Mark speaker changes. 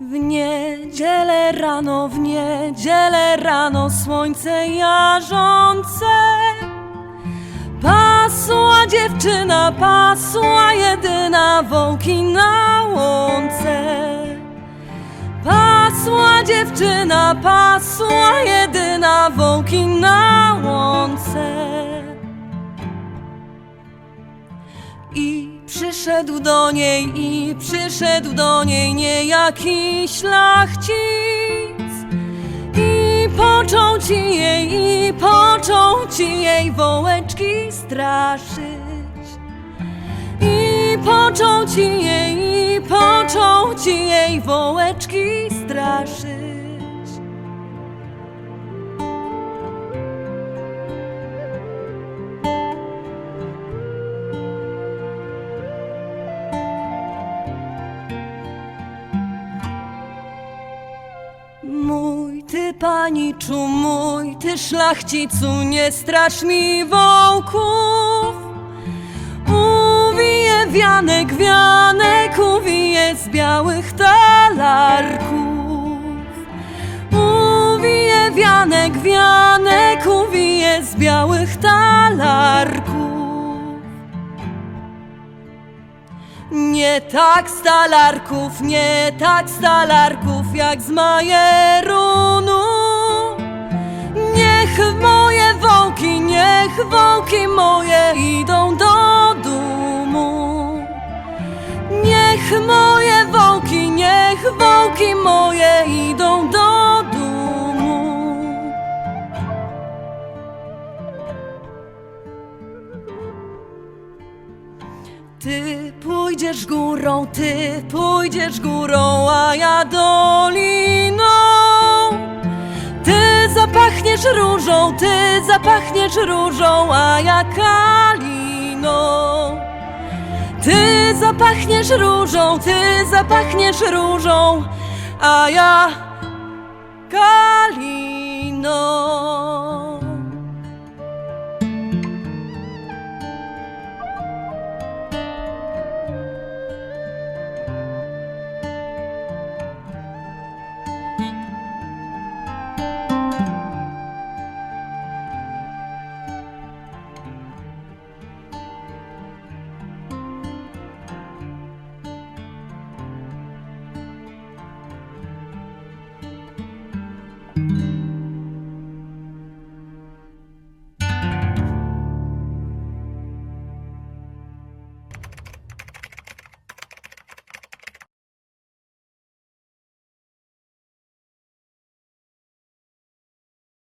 Speaker 1: niedzielę rano, w niedzielę rano słońce jarzące. Pasła dziewczyna, pasła jedyna wołki na łące. Pasła dziewczyna, pasła jedyna wołki na łące. Przyszedł do niej, i przyszedł do niej niejaki szlachcic. I począł ci jej, i począł ci jej wołeczki straszyć. I począł ci jej, i począł ci jej wołeczki straszyć. Ty paniczu, mój ty szlachcicu, nie strasz mi wołków. Uwije wianek, wianek, uwije z białych talarków. Uwije wianek, wianek, uwije z białych talarków. Nie tak stalarków, nie tak stalarków jak z Majerunu. Niech moje idą do domu. Niech moje wołki, niech wołki moje idą do domu. Ty pójdziesz górą, ty pójdziesz górą, a ja doliną. Ty zapachniesz różą, a ja kaliną. Ty zapachniesz różą, ty zapachniesz różą, a ja kaliną.